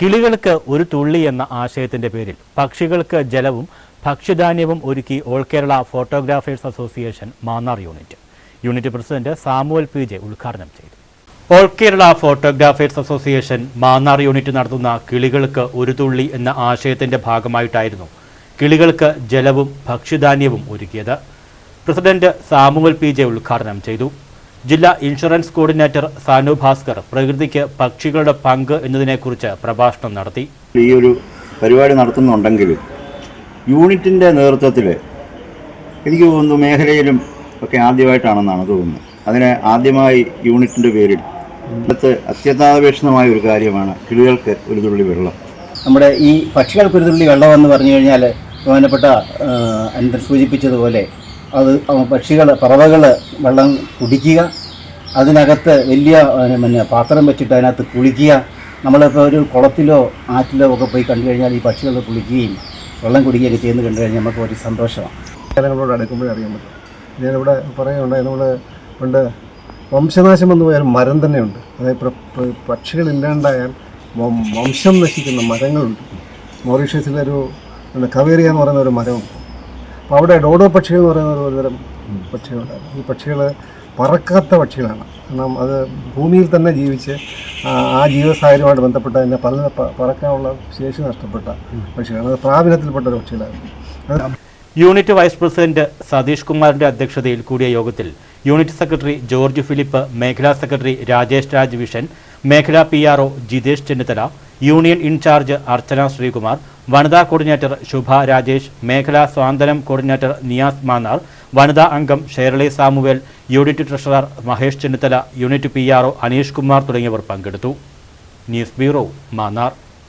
കിളികൾക്ക് ഒരു തുള്ളി എന്ന ആശയത്തിന്റെ പേരിൽ പക്ഷികൾക്ക് ജലവും ഭക്ഷ്യധാന്യവും ഒരുക്കി all Kerala photographers association Mannar unit. Unit president Samuel P J ഉദ്ഘാടനം ചെയ്തു. All Kerala photographers association Mannar unit നടത്തുന്ന കിളികൾക്ക് ഒരു തുള്ളി എന്ന ആശയത്തിന്റെ ഭാഗമായിട്ടായിരുന്നു കിളികൾക്ക് ജലവും ഭക്ഷ്യധാന്യവും ഒരുക്കിയത്. പ്രസിഡന്റ് സാമുവൽ പി ജെ ഉദ്ഘാടനം ചെയ്തു. ജില്ലാ ഇൻഷുറൻസ് കോർഡിനേറ്റർ സാനു ഭാസ്കർ പ്രകൃതിക്ക് പക്ഷികളുടെ പങ്ക് എന്നതിനെക്കുറിച്ച് പ്രഭാഷണം നടത്തി. ഈ ഒരു പരിപാടി നടത്തുന്നുണ്ടെങ്കിൽ യൂണിറ്റിന്റെ നേതൃത്വത്തിൽ എനിക്ക് തോന്നുന്നു മേഖലയിലും ഒക്കെ ആദ്യമായിട്ടാണെന്നാണ് തോന്നുന്നത്. അതിന് ആദ്യമായി യൂണിറ്റിന്റെ പേരിൽ ഇന്നത്തെ അത്യന്താപേക്ഷിതമായ ഒരു കാര്യമാണ് കിളികൾക്ക് ഒരു തുള്ളി വെള്ളം. നമ്മുടെ ഈ പക്ഷികൾക്ക് ഒരു തുള്ളി വെള്ളം എന്ന് പറഞ്ഞു കഴിഞ്ഞാൽ ബഹുമാനപ്പെട്ട അനന്തൻ സൂചിപ്പിച്ചതുപോലെ അത് പക്ഷികൾ പറവകൾ വെള്ളം കുടിക്കുക അതിനകത്ത് വലിയ പിന്നെ പാത്രം വെച്ചിട്ട് അതിനകത്ത് കുളിക്കുക. നമ്മളിപ്പോൾ ഒരു കുളത്തിലോ ആറ്റിലോ ഒക്കെ പോയി കണ്ടു കഴിഞ്ഞാൽ ഈ പക്ഷികൾ കുളിക്കുകയും വെള്ളം കുടിക്കുകയൊക്കെ ചെയ്യുന്നത് കണ്ടു കഴിഞ്ഞാൽ നമുക്ക് ഒരു സന്തോഷമാണ് ജനങ്ങളോട് അടുക്കുമ്പോഴേ അറിയാൻ പറ്റും. ഞാനിവിടെ പറയുകയുണ്ടായി നമ്മൾ പണ്ട് വംശനാശം എന്ന് പോയാൽ മരം തന്നെയുണ്ട്. അതായത് പക്ഷികളില്ലാണ്ടായാൽ വംശം നശിക്കുന്ന മരങ്ങളുണ്ട്. മൗറീഷ്യസിലൊരു കവേറിയ എന്ന് പറയുന്ന ഒരു മരമുണ്ട്. അപ്പോൾ അവിടെ ഡോഡോ പക്ഷികൾ എന്ന് പറയുന്ന ഒരുതരം തരം പക്ഷികളുണ്ടായിരുന്നു ഈ പക്ഷികൾ പറക്കാത്ത പക്ഷികളാണ്. കാരണം അത് ഭൂമിയിൽ തന്നെ ജീവിച്ച് ആ ജീവസാഹചര്യമായിട്ട് ബന്ധപ്പെട്ട തന്നെ പല പറക്കാനുള്ള ശേഷി നഷ്ടപ്പെട്ട പക്ഷികളാണ്. അത് പ്രാബല്യത്തിൽപ്പെട്ട ഒരു പക്ഷികളായിരുന്നു യൂണിറ്റ് വൈസ് പ്രസിഡന്റ് സതീഷ് കുമാറിന്റെ അധ്യക്ഷതയിൽ കൂടിയ യോഗത്തിൽ യൂണിറ്റ് സെക്രട്ടറി ജോർജ് ഫിലിപ്പ് മേഖലാ സെക്രട്ടറി രാജേഷ് രാജ് വിഷൻ മേഖലാ P R O Jithesh Chennithala union in charge Archana Sreekumar വനിതാ കോർഡിനേറ്റർ ശുഭ രാജേഷ് മേഖലാ സ്വാതന്ത്ര്യം കോർഡിനേറ്റർ നിയാസ് മാന്നാർ വനിതാ അംഗം Shirley Samuel unit treasurer Mahesh Chennithala unit P R Aneesh Kumar തുടങ്ങിയവർ പങ്കെടുത്തു. News bureau Mannar.